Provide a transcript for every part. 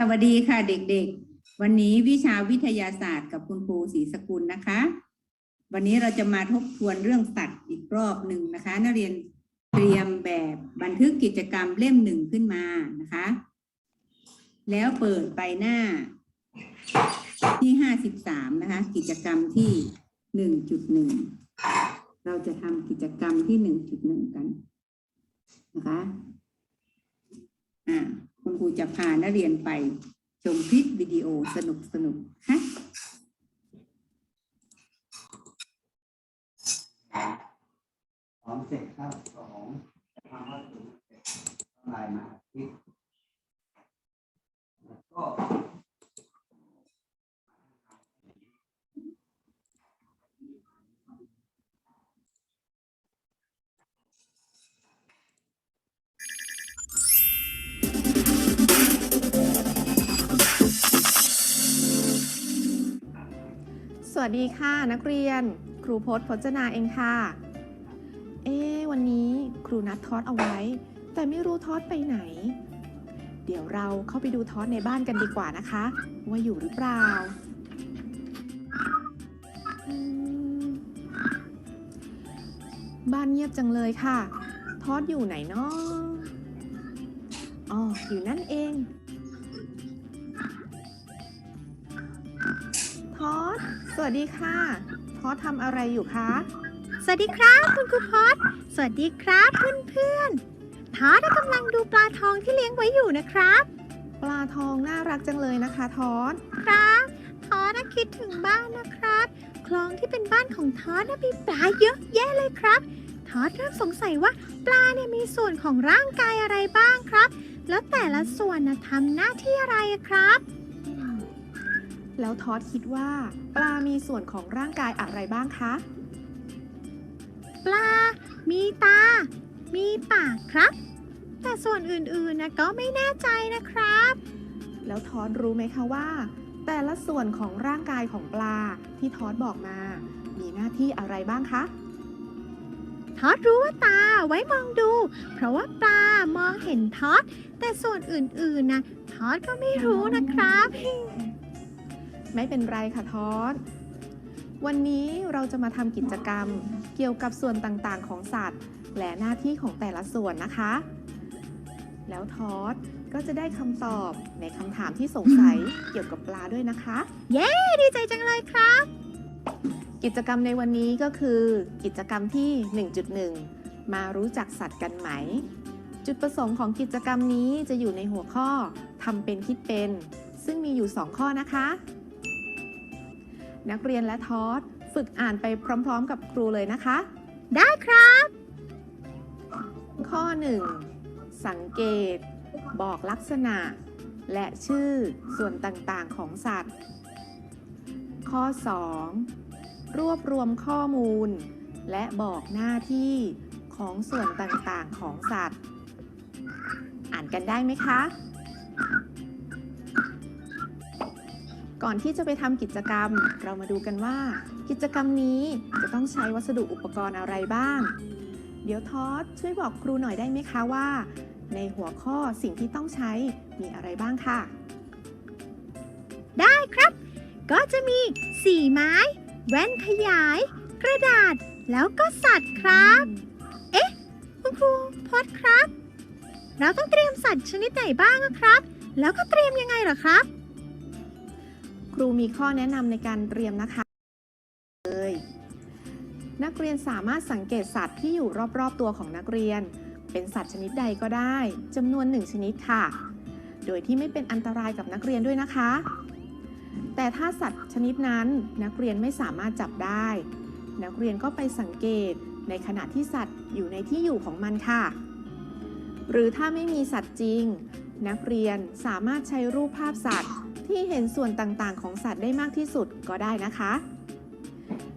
สวัสดีค่ะเด็กๆ วันนี้วิชาวิทยาศาสตร์กับคุณครูศรีสกุลนะคะ วันนี้เราจะมาทบทวนเรื่องสัตว์อีกรอบหนึ่งนะคะ นักเรียนเตรียมแบบบันทึกกิจกรรมเล่มหนึ่งขึ้นมานะคะ แล้วเปิดไปหน้าที่ห้าสิบสามนะคะ กิจกรรมที่หนึ่งจุดหนึ่งเราจะทำกิจกรรมที่หนึ่งจุดหนึ่งกันนะคะอ่า คุณครูจะพานักเรียนไปชมคลิปวิดีโอสนุกสนุกๆค่ะพร้อมเสร็จข้าวสองทำวัตถุเสร็จลายมาคิดแล้วก็ วัสดีค่ะนักเรียน ครูพจน์พจนาเองค่ะ เอ๊วันนี้ครูนัดทอดเอาไว้ แต่ไม่รู้ทอดไปไหน เดี๋ยวเราเข้าไปดูทอดในบ้านกันดีกว่านะคะ ว่าอยู่หรือเปล่า บ้านเงียบจังเลยค่ะ ทอดอยู่ไหนเนาะอ๋ออยู่นั่นเอง สวัสดีค่ะทอดทำอะไรอยู่คะ สวัสดีครับคุณครูพอดสวัสดีครับเพื่อนๆทอดกำลังดูปลาทองที่เลี้ยงไว้อยู่นะครับ ปลาทองน่ารักจังเลยนะคะทอดครับทอดน่ะคิดถึงบ้านนะครับ คลองที่เป็นบ้านของทอดน่ะมีปลาเยอะแยะเลยครับทอดเริ่มสงสัยว่าปลาเนี่ยมีส่วนของร่างกายอะไรบ้างครับ แล้วแต่ละส่วนน่ะทำหน้าที่อะไรอะครับ แล้วทอดคิดว่า ปลา มีส่วนของร่างกายอะไรบ้างคะ ปลา มีตา มีปากครับ แต่ส่วนอื่นๆนะก็ไม่แน่ใจนะครับ แล้วทอดรู้ไหมคะว่า แต่ละส่วนของร่างกายของปลาที่ทอดบอกมา มีหน้าที่อะไรบ้างคะทอดรู้ว่าตาไว้มองดู เพราะว่าปลามองเห็นทอด แต่ส่วนอื่นๆนะทอดก็ไม่รู้นะครับ ไม่เป็นไรค่ะทอด วันนี้เราจะมาทำกิจกรรมเกี่ยวกับส่วนต่างๆ ของสัตว์ และหน้าที่ของแต่ละส่วนนะคะ แล้วทอดก็จะได้คำตอบในคำถามที่สงสัยเกี่ยวกับปลาด้วยนะคะดีใจจังเลยครับ กิจกรรมในวันนี้ก็คือ กิจกรรมที่ 1.1 มารู้จักสัตว์กันไหม จุดประสงค์ของกิจกรรมนี้จะอยู่ในหัวข้อทำเป็นคิดเป็น ซึ่งมีอยู่ 2 ข้อนะคะ นักเรียนและทอสฝึกอ่านไปพร้อม ๆ กับครูเลยนะคะ ได้ครับ ข้อ 1 สังเกต บอกลักษณะ และชื่อส่วนต่างๆของสัตว์ ข้อ 2 รวบรวมข้อมูล และบอกหน้าที่ของส่วนต่างๆของสัตว์ อ่านกันได้ไหมคะ ก่อนที่จะไปทำกิจกรรม เรามาดูกันว่า กิจกรรมนี้จะต้องใช้วัสดุอุปกรณ์อะไรบ้าง เดี๋ยวทอสช่วยบอกครูหน่อยได้ไหมคะว่า ในหัวข้อสิ่งที่ต้องใช้มีอะไรบ้างค่ะ ได้ครับ ก็จะมีสีไม้ แว่นขยาย กระดาษ แล้วก็สัตว์ครับ เอ๊ะ คุณครูพอดครับ เราต้องเตรียมสัตว์ชนิดไหนบ้างครับ แล้วก็เตรียมยังไงเหรอครับ ครูมีข้อแนะนำในการเตรียมนะคะเลยนักเรียนสามารถสังเกตสัตว์ที่อยู่รอบๆตัวของนักเรียน เป็นสัตว์ชนิดใดก็ได้จำนวนหนึ่งชนิดค่ะ โดยที่ไม่เป็นอันตรายกับนักเรียนด้วยนะคะ แต่ถ้าสัตว์ชนิดนั้นนักเรียนไม่สามารถจับได้ นักเรียนก็ไปสังเกตในขณะที่สัตว์อยู่ในที่อยู่ของมันค่ะ หรือถ้าไม่มีสัตว์จริง นักเรียนสามารถใช้รูปภาพสัตว์ ที่เห็นส่วนต่างๆ ของสัตว์ได้มากที่สุดก็ได้นะคะ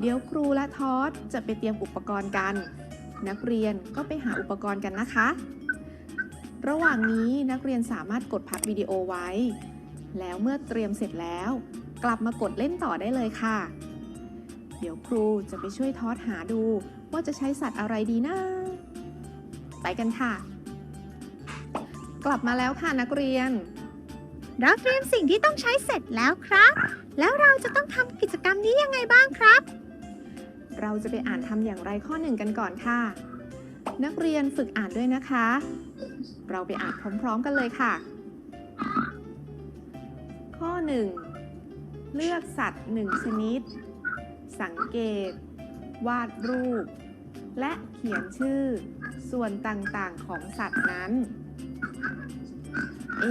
เดี๋ยวครูและทอสจะไปเตรียมอุปกรณ์กัน นักเรียนก็ไปหาอุปกรณ์กันนะคะ ระหว่างนี้นักเรียนสามารถกดพักวิดีโอไว้ แล้วเมื่อเตรียมเสร็จแล้ว กลับมากดเล่นต่อได้เลยค่ะ เดี๋ยวครูจะไปช่วยทอสหาดูว่าจะใช้สัตว์อะไรดีนะไปกันค่ะ กลับมาแล้วค่ะนักเรียน เราเตรียมสิ่งที่ต้องใช้เสร็จแล้วครับ แล้วเราจะต้องทำกิจกรรมนี้ยังไงบ้างครับ เราจะไปอ่านทำอย่างไรข้อหนึ่งกันก่อนค่ะ นักเรียนฝึกอ่านด้วยนะคะ เราไปอ่านพร้อมๆกันเลยค่ะ ข้อ 1 เลือกสัตว์หนึ่งชนิด สังเกต วาดรูป และเขียนชื่อ ส่วนต่างๆของสัตว์นั้น เอ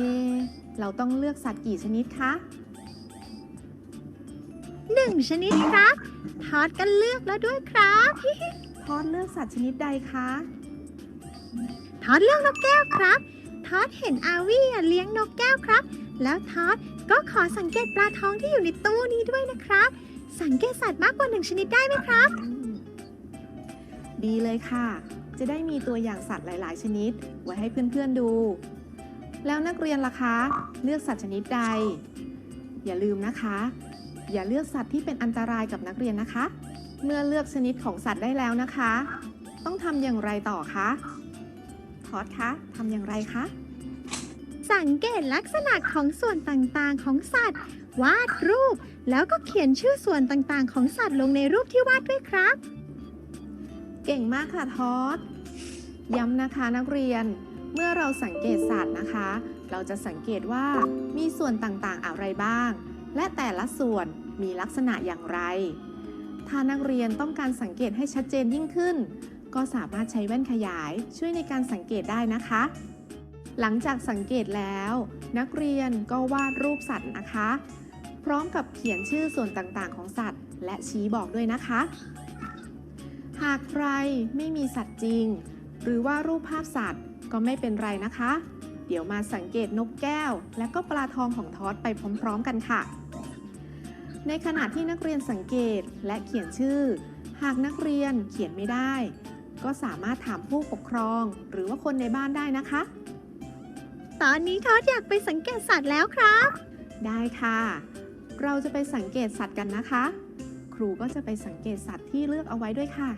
เราต้องเลือกสัตว์กี่ชนิดคะ1ชนิดครับทอดกันเลือกแล้วด้วยครับทอดเลือกสัตว์ชนิดใดคะทอดเลือกนกแก้วครับทอดเห็นอาวี่อะเลี้ยงนกแก้วครับ แล้วทอดก็ขอสังเกตปลาทองที่อยู่ในตู้นี้ด้วยนะครับ สังเกตสัตว์มากกว่าหนึ่งชนิดได้ไหมครับ ดีเลยค่ะ จะได้มีตัวอย่างสัตว์หลาย ๆ ชนิด ไว้ให้เพื่อน ๆ ดู แล้วนักเรียนล่ะคะ เลือกสัตว์ชนิดใด อย่าลืมนะคะ อย่าเลือกสัตว์ที่เป็นอันตรายกับนักเรียนนะคะ เมื่อเลือกชนิดของสัตว์ได้แล้วนะคะ ต้องทำอย่างไรต่อคะทอดคะทำอย่างไรคะสังเกตลักษณะของส่วนต่างๆของสัตว์ วาดรูป แล้วก็เขียนชื่อส่วนต่างๆ ของสัตว์ลงในรูปที่วาดด้วยครับ เก่งมากค่ะทอด ย้ำนะคะนักเรียน เมื่อเราสังเกตสัตว์นะคะ เราจะสังเกตว่ามีส่วนต่างๆอะไรบ้าง และแต่ละส่วนมีลักษณะอย่างไร ถ้านักเรียนต้องการสังเกตให้ชัดเจนยิ่งขึ้น ก็สามารถใช้แว่นขยายช่วยในการสังเกตได้นะคะ หลังจากสังเกตแล้ว นักเรียนก็วาดรูปสัตว์นะคะ พร้อมกับเขียนชื่อส่วนต่างๆ ของสัตว์ และชี้บอกด้วยนะคะ หากใครไม่มีสัตว์จริง หรือว่ารูปภาพสัตว์ ก็ไม่เป็นไรนะคะ เดี๋ยวมาสังเกตนกแก้ว และก็ปลาทองของทอดไปพร้อม ๆ กันค่ะ ในขณะที่นักเรียนสังเกตและเขียนชื่อ หากนักเรียนเขียนไม่ได้ ก็สามารถถามผู้ปกครอง หรือว่าคนในบ้านได้นะคะ ตอนนี้ทอดอยากไปสังเกตสัตว์แล้วครับ ได้ค่ะ เราจะไปสังเกตสัตว์กันนะคะ ครูก็จะไปสังเกตสัตว์ที่เลือกเอาไว้ด้วยค่ะ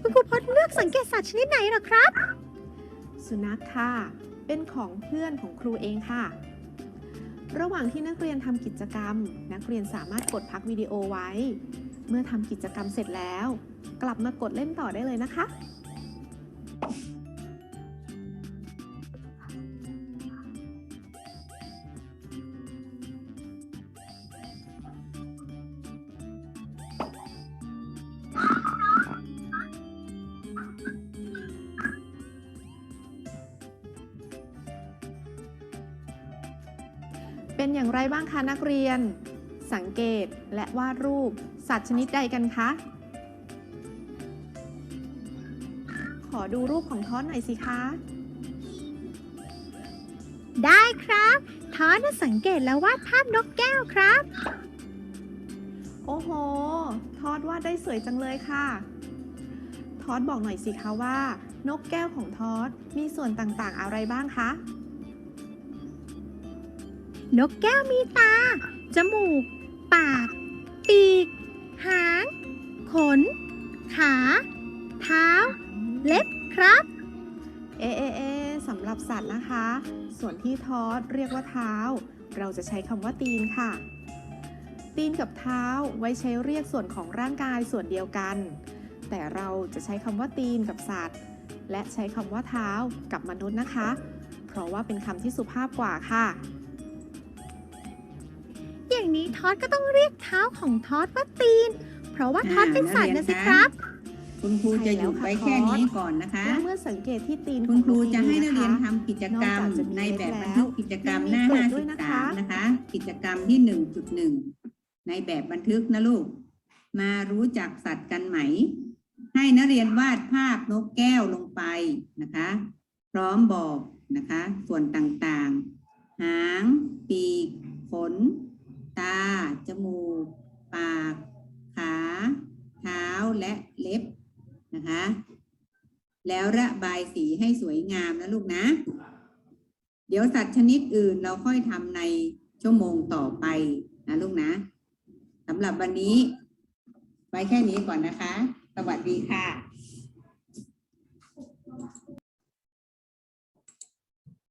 คุณครูพจน์เลือกสังเกตสัตว์ชนิดไหนหรอครับ สุนัขค่ะ เป็นของเพื่อนของครูเองค่ะ ระหว่างที่นักเรียนทำกิจกรรม นักเรียนสามารถกดพักวิดีโอไว้ เมื่อทำกิจกรรมเสร็จแล้ว กลับมากดเล่นต่อได้เลยนะคะ อย่างไรบ้างคะนักเรียน สังเกตและวาดรูป สัตว์ชนิดใดกันคะ ขอดูรูปของท้อนหน่อยสิคะ ได้ครับทอดน่ะสังเกตแล้ววาดภาพนกแก้วครับ โอ้โหทอดวาดได้สวยจังเลยค่ะทอดบอกหน่อยสิคะว่า นกแก้วของทอดมีส่วนต่างๆอะไรบ้างคะ นกแก้วมีตา จมูก ปาก ปีก หาง ขน ขา เท้า เล็บครับ เอเอเอสำหรับสัตว์นะคะ ส่วนที่ทอดเรียกว่าเท้า เราจะใช้คำว่าตีนค่ะ ตีนกับเท้าไว้ใช้เรียกส่วนของร่างกายส่วนเดียวกัน แต่เราจะใช้คำว่าตีนกับสัตว์ และใช้คำว่าเท้ากับมนุษย์นะคะ เพราะว่าเป็นคำที่สุภาพกว่าค่ะ อย่างนี้ทอดก็ต้องเรียกเท้าของทอดว่าตีน เพราะว่าทอดเป็นสัตว์นะสิครับ คุณครูจะหยุดไว้แค่นี้ก่อนนะคะ และเมื่อสังเกตที่ตีนคุณครูของจะให้นักเรียนนะคะทำกิจกรรมนอกจากจะมีในแบบบันเล็ทึบกแล้วกิจกรรมยังมีหน้าโจทย์ด้วยนะคะ53 นะคะ กิจกรรมที่ 1.1 ในแบบบันทึกนะลูก มารู้จักสัตว์กันไหม ให้นักเรียนวาดภาพนกแก้วลงไปนะคะ พร้อมบอกนะคะ ส่วนต่างๆ หาง ปีก ขน ตา จมูก ปาก ขา เท้าและเล็บนะคะ แล้วระบายสีให้สวยงามนะลูกนะ เดี๋ยวสัตว์ชนิดอื่นเราค่อยทำในชั่วโมงต่อไปนะลูกนะสำหรับวันนี้ ไว้แค่นี้ก่อนนะคะ สวัสดีค่ะ